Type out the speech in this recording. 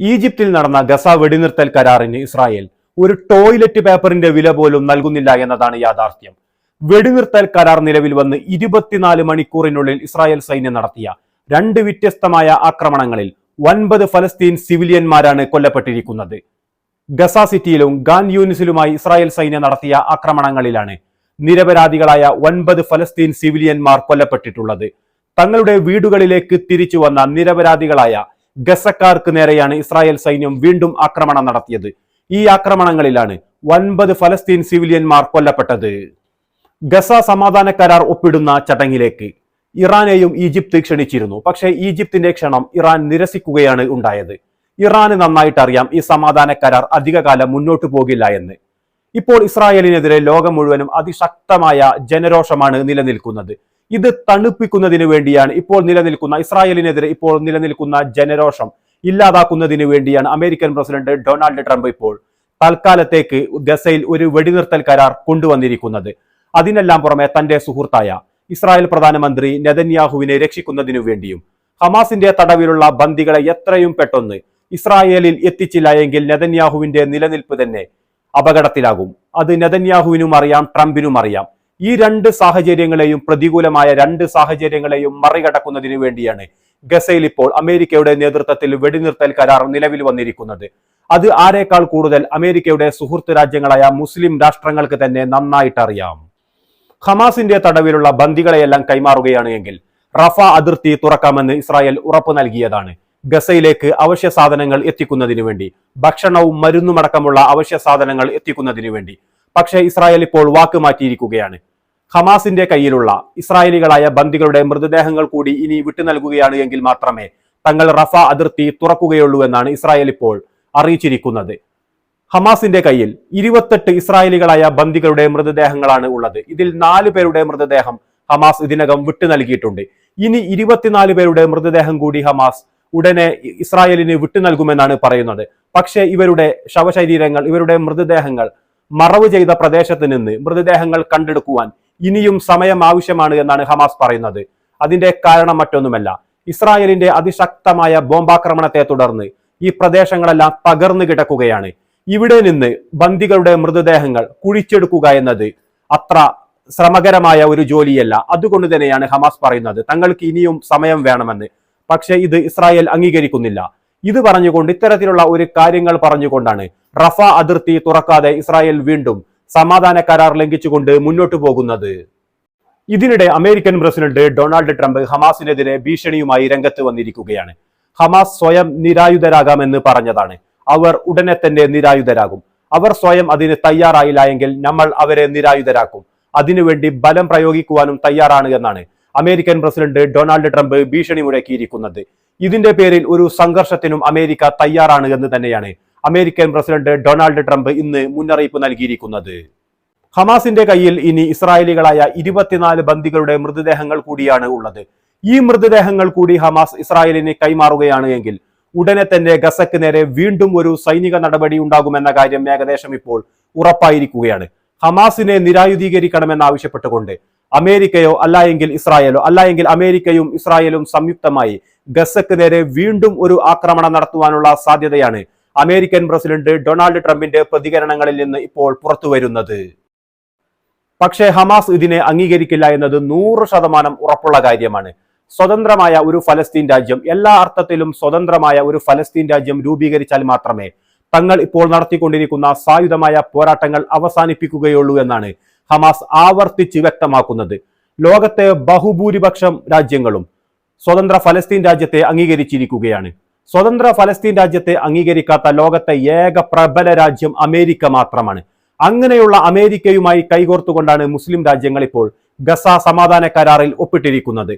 ഈജിപ്തിൽ നടന്ന ഗസ വെടിനിർത്തൽ കരാറിന് ഇസ്രായേൽ ഒരു ടോയ്ലറ്റ് പേപ്പറിന്റെ വില പോലും നൽകുന്നില്ല എന്നതാണ് യാഥാർത്ഥ്യം. വെടിനിർത്തൽ കരാർ നിലവിൽ വന്ന് ഇരുപത്തിനാല് മണിക്കൂറിനുള്ളിൽ ഇസ്രായേൽ സൈന്യം നടത്തിയ രണ്ട് വ്യത്യസ്തമായ ആക്രമണങ്ങളിൽ ഒൻപത് ഫലസ്തീൻ സിവിലിയന്മാരാണ് കൊല്ലപ്പെട്ടിരിക്കുന്നത്. ഗസ സിറ്റിയിലും ഗാൻ യൂനിസിലുമായി ഇസ്രായേൽ സൈന്യം നടത്തിയ ആക്രമണങ്ങളിലാണ് നിരപരാധികളായ ഒൻപത് ഫലസ്തീൻ സിവിലിയന്മാർ കൊല്ലപ്പെട്ടിട്ടുള്ളത്. തങ്ങളുടെ വീടുകളിലേക്ക് തിരിച്ചു വന്ന നിരപരാധികളായ ഗസക്കാർക്ക് നേരെയാണ് ഇസ്രായേൽ സൈന്യം വീണ്ടും ആക്രമണം നടത്തിയത്. ഈ ആക്രമണങ്ങളിലാണ് ഒൻപത് ഫലസ്തീൻ സിവിലിയന്മാർ കൊല്ലപ്പെട്ടത്. ഗസ സമാധാന കരാർ ഒപ്പിടുന്ന ചടങ്ങിലേക്ക് ഇറാനെയും ഈജിപ്ത് ക്ഷണിച്ചിരുന്നു. പക്ഷേ ഈജിപ്തിന്റെ ക്ഷണം ഇറാൻ നിരസിക്കുകയാണ് ഉണ്ടായത്. ഇറാന് നന്നായിട്ട് അറിയാം ഈ സമാധാന കരാർ അധികകാലം മുന്നോട്ടു പോകില്ല എന്ന്. ഇപ്പോൾ ഇസ്രായേലിനെതിരെ ലോകം മുഴുവനും അതിശക്തമായ ജനരോഷമാണ് നിലനിൽക്കുന്നത്. ഇത് തണുപ്പിക്കുന്നതിന് വേണ്ടിയാണ് ഇപ്പോൾ നിലനിൽക്കുന്ന ഇസ്രായേലിനെതിരെ ഇപ്പോൾ നിലനിൽക്കുന്ന ജനരോഷം ഇല്ലാതാക്കുന്നതിന് വേണ്ടിയാണ് അമേരിക്കൻ പ്രസിഡന്റ് ഡൊണാൾഡ് ട്രംപ് ഇപ്പോൾ തൽക്കാലത്തേക്ക് ഗസയിൽ ഒരു വെടിനിർത്തൽ കരാർ കൊണ്ടുവന്നിരിക്കുന്നത്. അതിനെല്ലാം പുറമെ തന്റെ സുഹൃത്തായ ഇസ്രായേൽ പ്രധാനമന്ത്രി നെതന്യാഹുവിനെ രക്ഷിക്കുന്നതിനു വേണ്ടിയും ഹമാസിന്റെ തടവിലുള്ള ബന്ദികളെ എത്രയും പെട്ടെന്ന് ഇസ്രായേലിൽ എത്തിച്ചില്ല എങ്കിൽ നെതന്യാഹുവിന്റെ നിലനിൽപ്പ് തന്നെ അപകടത്തിലാകും. അത് നെതന്യാഹുവിനും അറിയാം ട്രംപിനും അറിയാം. ഈ രണ്ട് സാഹചര്യങ്ങളെയും പ്രതികൂലമായ രണ്ട് സാഹചര്യങ്ങളെയും മറികടക്കുന്നതിന് വേണ്ടിയാണ് ഗസയിൽ ഇപ്പോൾ അമേരിക്കയുടെ നേതൃത്വത്തിൽ വെടിനിർത്തൽ കരാർ നിലവിൽ വന്നിരിക്കുന്നത്. അത് ആരേക്കാൾ കൂടുതൽ അമേരിക്കയുടെ സുഹൃത്ത് രാജ്യങ്ങളായ മുസ്ലിം രാഷ്ട്രങ്ങൾക്ക് തന്നെ നന്നായിട്ട് അറിയാം. ഹമാസിന്റെ തടവിലുള്ള ബന്ദികളെയെല്ലാം കൈമാറുകയാണ് എങ്കിൽ റഫ അതിർത്തി തുറക്കാമെന്ന് ഇസ്രായേൽ ഉറപ്പു നൽകിയതാണ്. ഗസയിലേക്ക് അവശ്യ സാധനങ്ങൾ എത്തിക്കുന്നതിന് വേണ്ടി ഭക്ഷണവും മരുന്നുമടക്കമുള്ള അവശ്യ സാധനങ്ങൾ എത്തിക്കുന്നതിന് വേണ്ടി. പക്ഷേ ഇസ്രായേൽ ഇപ്പോൾ വാക്ക് മാറ്റിയിരിക്കുകയാണ്. ഹമാസിന്റെ കയ്യിലുള്ള ഇസ്രായേലികളായ ബന്ദികളുടെ മൃതദേഹങ്ങൾ കൂടി ഇനി വിട്ടു നൽകുകയാണ് എങ്കിൽ മാത്രമേ തങ്ങൾ റഫ അതിർത്തി തുറക്കുകയുള്ളൂ എന്നാണ് ഇസ്രായേൽ ഇപ്പോൾ അറിയിച്ചിരിക്കുന്നത്. ഹമാസിന്റെ കയ്യിൽ ഇരുപത്തെട്ട് ഇസ്രായേലികളായ ബന്ദികളുടെ മൃതദേഹങ്ങളാണ് ഉള്ളത്. ഇതിൽ നാല് പേരുടെ മൃതദേഹം ഹമാസ് ഇതിനകം വിട്ടു നൽകിയിട്ടുണ്ട്. ഇനി ഇരുപത്തിനാല് പേരുടെ മൃതദേഹം കൂടി ഹമാസ് ഉടനെ ഇസ്രായേലിന് വിട്ടു നൽകുമെന്നാണ് പറയുന്നത്. പക്ഷേ ഇവരുടെ ശവശരീരങ്ങൾ ഇവരുടെ മൃതദേഹങ്ങൾ മറവ് ചെയ്ത പ്രദേശത്ത് നിന്ന് മൃതദേഹങ്ങൾ കണ്ടെടുക്കുവാൻ ഇനിയും സമയം ആവശ്യമാണ് എന്നാണ് ഹമാസ് പറയുന്നത്. അതിന്റെ കാരണം മറ്റൊന്നുമല്ല. ഇസ്രായേലിന്റെ അതിശക്തമായ ബോംബാക്രമണത്തെ തുടർന്ന് ഈ പ്രദേശങ്ങളെല്ലാം തകർന്നു കിടക്കുകയാണ്. ഇവിടെ നിന്ന് ബന്ദികളുടെ മൃതദേഹങ്ങൾ കുഴിച്ചെടുക്കുക എന്നത് അത്ര ശ്രമകരമായ ഒരു ജോലിയല്ല. അതുകൊണ്ട് തന്നെയാണ് ഹമാസ് പറയുന്നത് തങ്ങൾക്ക് ഇനിയും സമയം വേണമെന്ന്. പക്ഷേ ഇത് ഇസ്രായേൽ അംഗീകരിക്കുന്നില്ല. ഇത് പറഞ്ഞുകൊണ്ട് ഇത്തരത്തിലുള്ള ഒരു കാര്യങ്ങൾ പറഞ്ഞുകൊണ്ടാണ് റഫ അതിർത്തി തുറക്കാതെ ഇസ്രായേൽ വീണ്ടും സമാധാന കരാർ ലംഘിച്ചുകൊണ്ട് മുന്നോട്ടു പോകുന്നത്. ഇതിനിടെ അമേരിക്കൻ പ്രസിഡന്റ് ഡൊണാൾഡ് ട്രംപ് ഹമാസിനെതിരെ ഭീഷണിയുമായി രംഗത്ത് വന്നിരിക്കുകയാണ്. ഹമാസ് സ്വയം നിരായുധരാകാമെന്ന് പറഞ്ഞതാണ്. അവർ ഉടനെ തന്നെ നിരായുധരാകും. അവർ സ്വയം അതിന് തയ്യാറായില്ല എങ്കിൽ നമ്മൾ അവരെ നിരായുധരാക്കും. അതിനുവേണ്ടി ബലം പ്രയോഗിക്കുവാനും തയ്യാറാണ് എന്നാണ് അമേരിക്കൻ പ്രസിഡന്റ് ഡൊണാൾഡ് ട്രംപ് ഭീഷണി മുഴക്കിയിരിക്കുന്നത്. ഇതിന്റെ പേരിൽ ഒരു സംഘർഷത്തിനും അമേരിക്ക തയ്യാറാണ് എന്ന് തന്നെയാണ് അമേരിക്കൻ പ്രസിഡന്റ് ഡൊണാൾഡ് ട്രംപ് ഇന്ന് മുന്നറിയിപ്പ് നൽകിയിരിക്കുന്നത്. ഹമാസിന്റെ കയ്യിൽ ഇനി ഇസ്രായേലികളായ ഇരുപത്തിനാല് ബന്ദികളുടെ മൃതദേഹങ്ങൾ കൂടിയാണ് ഉള്ളത്. ഈ മൃതദേഹങ്ങൾ കൂടി ഹമാസ് ഇസ്രായേലിന് കൈമാറുകയാണ് എങ്കിൽ ഉടനെ തന്നെ ഗസക്ക് നേരെ വീണ്ടും ഒരു സൈനിക നടപടി ഉണ്ടാകുമെന്ന കാര്യം ഏകദേശം ഇപ്പോൾ ഉറപ്പായിരിക്കുകയാണ്. ഹമാസിനെ നിരായുധീകരിക്കണമെന്ന് ആവശ്യപ്പെട്ടുകൊണ്ട് അമേരിക്കയോ അല്ല എങ്കിൽ ഇസ്രായേലോ അല്ല എങ്കിൽ അമേരിക്കയും ഇസ്രായേലും സംയുക്തമായി ഗസക്ക് നേരെ വീണ്ടും ഒരു ആക്രമണം നടത്തുവാനുള്ള സാധ്യതയാണ് അമേരിക്കൻ പ്രസിഡന്റ് ഡൊണാൾഡ് ട്രംപിന്റെ പ്രതികരണങ്ങളിൽ നിന്ന് ഇപ്പോൾ പുറത്തു വരുന്നത്. പക്ഷേ ഹമാസ് ഇതിനെ അംഗീകരിക്കില്ല എന്നത് നൂറ് ശതമാനം ഉറപ്പുള്ള കാര്യമാണ്. സ്വതന്ത്രമായ ഒരു ഫലസ്തീൻ രാജ്യം എല്ലാ അർത്ഥത്തിലും സ്വതന്ത്രമായ ഒരു ഫലസ്തീൻ രാജ്യം രൂപീകരിച്ചാൽ മാത്രമേ തങ്ങൾ ഇപ്പോൾ നടത്തിക്കൊണ്ടിരിക്കുന്ന സായുധമായ പോരാട്ടങ്ങൾ അവസാനിപ്പിക്കുകയുള്ളൂ എന്നാണ് ഹമാസ് ആവർത്തിച്ച് വ്യക്തമാക്കുന്നത്. ലോകത്തെ ബഹുഭൂരിപക്ഷം രാജ്യങ്ങളും സ്വതന്ത്ര ഫലസ്തീൻ രാജ്യത്തെ അംഗീകരിച്ചിരിക്കുകയാണ്. സ്വതന്ത്ര ഫലസ്തീൻ രാജ്യത്തെ അംഗീകരിക്കാത്ത ലോകത്തെ ഏക പ്രബല രാജ്യം അമേരിക്ക മാത്രമാണ്. അങ്ങനെയുള്ള അമേരിക്കയുമായി കൈകോർത്തുകൊണ്ടാണ് മുസ്ലിം രാജ്യങ്ങൾ ഇപ്പോൾ ഗസ സമാധാന കരാറിൽ ഒപ്പിട്ടിരിക്കുന്നത്.